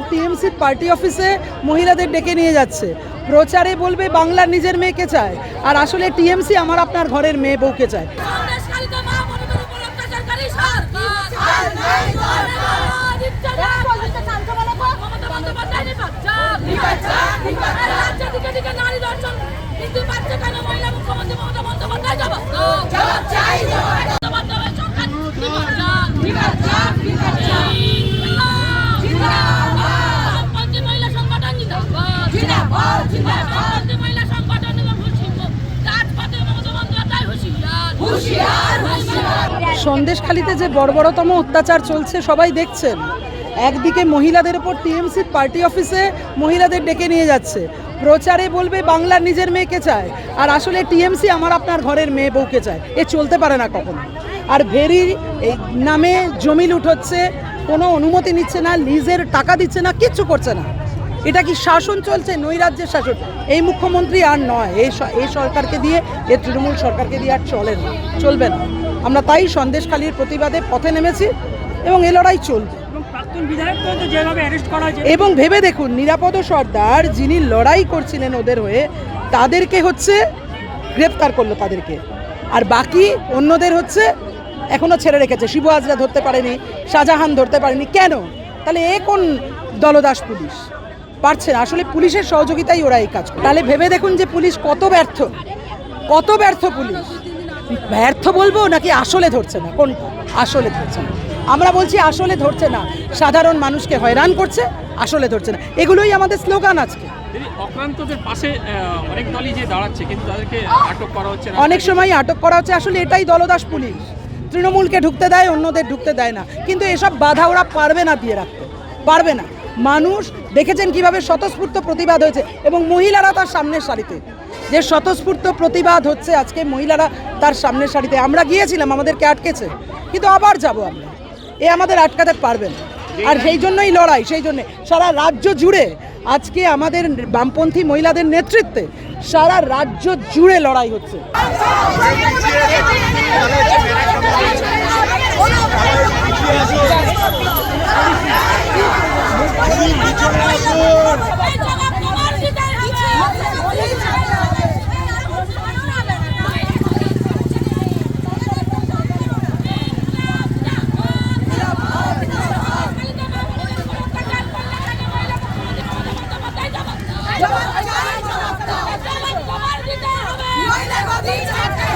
ওপর টিএমসির পার্টি অফিসে মহিলাদের ডেকে নিয়ে যাচ্ছে। প্রচারে বলবে বাংলার নিজের মেয়েকে চায়? আর আসলে টিএমসি আমার আপনার ঘরের মেয়ে বউকে চায়? বৃদ্ধি পাচ্ছে কেন মহিলা মুখ্যমন্ত্রী মমতা বন্দ্যোপাধ্যায় সন্দেশখালিতে যে বর্বরতম অত্যাচার চলছে, সবাই দেখছেন। একদিকে মহিলাদের ওপর টিএমসির পার্টি অফিসে মহিলাদের ডেকে নিয়ে যাচ্ছে। প্রচারে বলবে বাংলার নিজের মেয়েকে চায়। আর আসলে টিএমসি আমার আপনার ঘরের মেয়ে বউকে চায়। এ চলতে পারে না কখনো। আর ভেরি নামে জমি লুট হচ্ছে, কোনো অনুমতি নিচ্ছে না, লিজের টাকা দিচ্ছে না, কিচ্ছু করছে না। এটা কি শাসন চলছে? নৈরাজ্যের শাসন। এই মুখ্যমন্ত্রী আর নয়। এই এই সরকারকে দিয়ে এই তৃণমূল সরকারকে দিয়ে আর চলে না চলবে না। আমরা তাই সন্দেশখালীর প্রতিবাদে পথে নেমেছি এবং এ লড়াই চলবে। এবং ভেবে দেখুন নিরাপদ সর্দার যিনি লড়াই করছিলেন ওদের হয়ে তাদেরকে হচ্ছে গ্রেপ্তার করল তাদেরকে। আর বাকি অন্যদের হচ্ছে এখনও ছেড়ে রেখেছে। শিবু হাজরা ধরতে পারেনি শাহজাহান ধরতে পারেনি। কেন? তাহলে এ কোন দলদাস পুলিশ? পারছে না। আসলে পুলিশের সহযোগিতাই ওরা এই কাজ করে। তাহলে ভেবে দেখুন যে পুলিশ কত ব্যর্থ। কত ব্যর্থ পুলিশ। ব্যর্থ বলব নাকি আসলে ধরছে না? কোন আসলে ধরছে না? আমরা বলছি আসলে ধরছে না। সাধারণ মানুষকে হয়রান করছে আসলে ধরছে না। এগুলোই আমাদের স্লোগান আজকে। অক্রান্তদের পাশে অনেক দলই যে দাঁড়াচ্ছে কিন্তু তাদেরকে আটক করা হচ্ছে অনেক সময় আটক করা হচ্ছে। আসলে এটাই দলদাস পুলিশ। তৃণমূলকে ঢুকতে দেয় অন্যদের ঢুকতে দেয় না। কিন্তু এসব বাধা ওরা পারবে না দিয়ে রাখতে। পারবে না। মানুষ দেখেছেন কীভাবে স্বতঃস্ফূর্ত প্রতিবাদ হয়েছে এবং মহিলারা তার সামনের সারিতে। যে স্বতঃস্ফূর্ত প্রতিবাদ হচ্ছে আজকে মহিলারা তার সামনের সারিতে। আমরা গিয়েছিলাম, আমাদেরকে আটকেছে। কিন্তু আবার যাব আমরা। এ আমাদের আটকাতে পারবেন আর সেই জন্যই লড়াই, সেই জন্যে সারা রাজ্য জুড়ে আজকে আমাদের বামপন্থী মহিলাদের নেতৃত্বে সারা রাজ্য জুড়ে লড়াই হচ্ছে। হবে।